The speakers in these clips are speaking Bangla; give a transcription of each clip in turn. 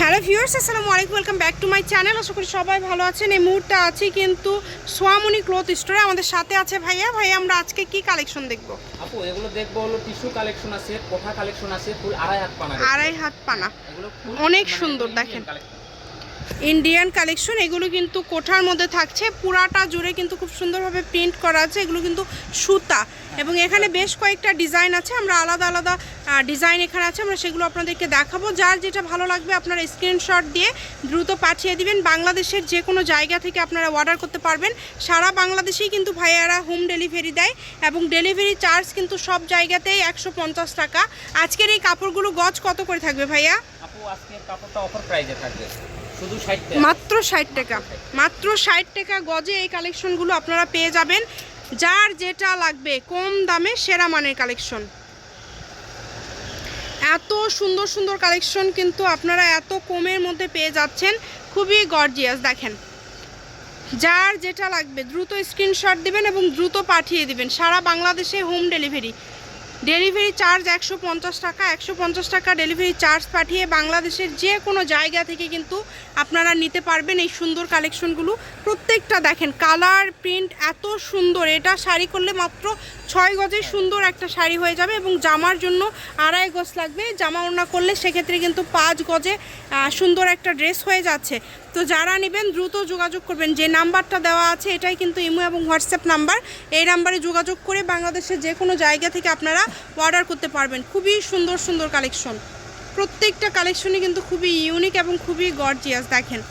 হ্যালো ভিউয়ার্স আসসালামু আলাইকুম welcome back to my channel. আশা করি সবাই ভালো আছেন। এই মুহূর্তে আছি কিন্তু সোয়ামনি ক্লথ স্টোরে। আমাদের সাথে আছে ভাইয়া। ভাইয়া আমরা আজকে কি কালেকশন দেখব? আপু এগুলো দেখব হলো টিস্যু কালেকশন আছে কোঠা কালেকশন আছে ফুল আড়াই হাত পানা আড়াই হাত পানা। এগুলো অনেক মানে সুন্দর দেখেন। ইন্ডিয়ান কালেকশন এগুলো কিন্তু কোঠার মধ্যে থাকছে। পুরাটা জুড়ে কিন্তু খুব সুন্দরভাবে প্রিন্ট করা আছে। এগুলো কিন্তু সুতা। এবং এখানে বেশ কয়েকটা ডিজাইন আছে। আমরা আলাদা আলাদা ডিজাইন এখানে আছে। আমরা সেগুলো আপনাদেরকে দেখাবো। যার যেটা ভালো লাগবে আপনারা স্ক্রিনশট দিয়ে দ্রুত পাঠিয়ে দিবেন। বাংলাদেশের যে কোনো জায়গা থেকে আপনারা অর্ডার করতে পারবেন। সারা বাংলাদেশেই কিন্তু ভাইয়ারা হোম ডেলিভারি দেয়। এবং ডেলিভারি চার্জ কিন্তু সব জায়গাতেই একশো পঞ্চাশ টাকা। আজকের এই কাপড়গুলো গজ কত করে থাকবে ভাইয়া? আপু, আজকের কাপড়টা অফার প্রাইজে থাকবে। মাত্র ষাট টাকা। মাত্র ষাট টাকা গজে এই কালেকশনগুলো আপনারা পেয়ে যাবেন। যার যেটা লাগবে, কম দামে সেরা মানের কালেকশন। এত সুন্দর সুন্দর কালেকশন কিন্তু আপনারা এত কমের মধ্যে পেয়ে যাচ্ছেন। খুবই গর্জিয়াস, দেখেন। যার যেটা লাগবে, দ্রুত স্ক্রিনশট দিবেন এবং দ্রুত পাঠিয়ে দিবেন। সারা বাংলাদেশে হোম ডেলিভারি ডেলিভারি চার্জ একশো পঞ্চাশ টাকা। একশো পঞ্চাশ টাকা ডেলিভারি চার্জ পাঠিয়ে বাংলাদেশের যে কোনো জায়গা থেকে কিন্তু আপনারা নিতে পারবেন এই সুন্দর কালেকশনগুলো প্রত্যেকটা দেখেন কালার প্রিন্ট এত সুন্দর। এটা শাড়ি করলে মাত্র ছয় গজে সুন্দর একটা শাড়ি হয়ে যাবে এবং জামার জন্য আড়াই গজ লাগবে। জামা ওড়না করলে সেক্ষেত্রে কিন্তু পাঁচ গজে সুন্দর একটা ড্রেস হয়ে যাচ্ছে। তো যারা নেবেন দ্রুত যোগাযোগ করবেন। যে নাম্বারটা দেওয়া আছে এটাই কিন্তু ইমো এবং হোয়াটসঅ্যাপ নাম্বার। এই নাম্বারে যোগাযোগ করে বাংলাদেশের যে কোনো জায়গা থেকে আপনারা অর্ডার করতে পারবেন। খুবই সুন্দর সুন্দর কালেকশন প্রত্যেকটা কালেকশনই কিন্তু খুবই ইউনিক এবং খুবই গর্জিয়াস দেখেন।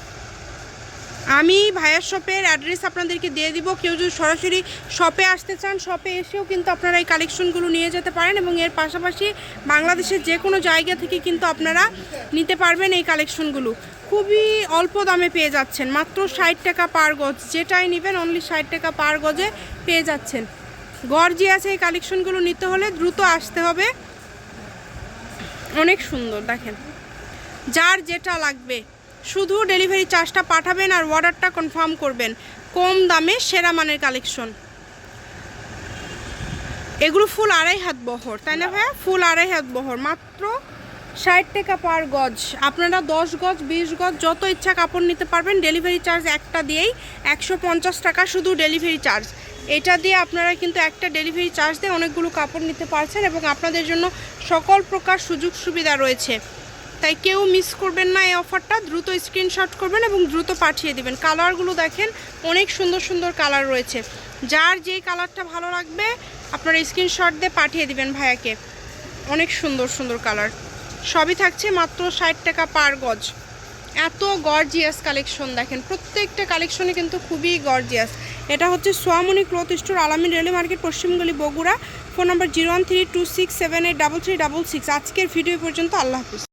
আমি ভাইয়ার শপের অ্যাড্রেস আপনাদেরকে দিয়ে দিব। কেউ যদি সরাসরি শপে আসতে চান শপে এসেও কিন্তু আপনারা এই কালেকশনগুলো নিয়ে যেতে পারেন এবং এর পাশাপাশি বাংলাদেশের যে কোনো জায়গা থেকে কিন্তু আপনারা নিতে পারবেন এই কালেকশনগুলো খুবই অল্প দামে পেয়ে যাচ্ছেন। মাত্র ষাট টাকা পার গজ। যেটাই নেবেন অনলি ষাট টাকা পার গজে পেয়ে যাচ্ছেন। গর্জি আছে এই কালেকশনগুলো নিতে হলে দ্রুত আসতে হবে। অনেক সুন্দর, দেখেন। যার যেটা লাগবে, শুধু ডেলিভারি চার্জটা পাঠাবেন আর অর্ডারটা কনফার্ম করবেন। কম দামে সেরা মানের কালেকশন। এগুলো ফুল আড়াই হাত বহর, তাই না ভাইয়া? ফুল আড়াই হাত বহর, মাত্র ষাট টাকা পার গজ। আপনারা দশ গজ, বিশ গজ, যত ইচ্ছা কাপড় নিতে পারবেন, ডেলিভারি চার্জ একটা দিয়েই একশো পঞ্চাশ টাকা শুধু ডেলিভারি চার্জ। এটা দিয়ে আপনারা কিন্তু একটা ডেলিভারি চার্জ দিয়ে অনেকগুলো কাপড় নিতে পারছেন এবং আপনাদের জন্য সকল প্রকার সুযোগ সুবিধা রয়েছে। তাই কেউ মিস করবেন না এই অফারটা দ্রুত স্ক্রিনশট করবেন এবং দ্রুত পাঠিয়ে দিবেন। কালারগুলো দেখেন, অনেক সুন্দর সুন্দর কালার রয়েছে। যার যেই কালারটা ভালো লাগবে, আপনারা স্ক্রিনশট দিয়ে পাঠিয়ে দিবেন ভাইয়াকে। অনেক সুন্দর সুন্দর কালার সবই থাকছে মাত্র ষাট টাকা পার গজ। এত গর্জিয়াস কালেকশন দেখেন। প্রত্যেকটা কালেকশনে কিন্তু খুবই গর্জিয়াস এটা হচ্ছে Swamoni cloth store Alamin railway market, পশ্চিমগলি Bogura. Phone number zero one three two six seven eight double three double six আজকের ভিডিও পর্যন্ত, আল্লাহ হাফিজ।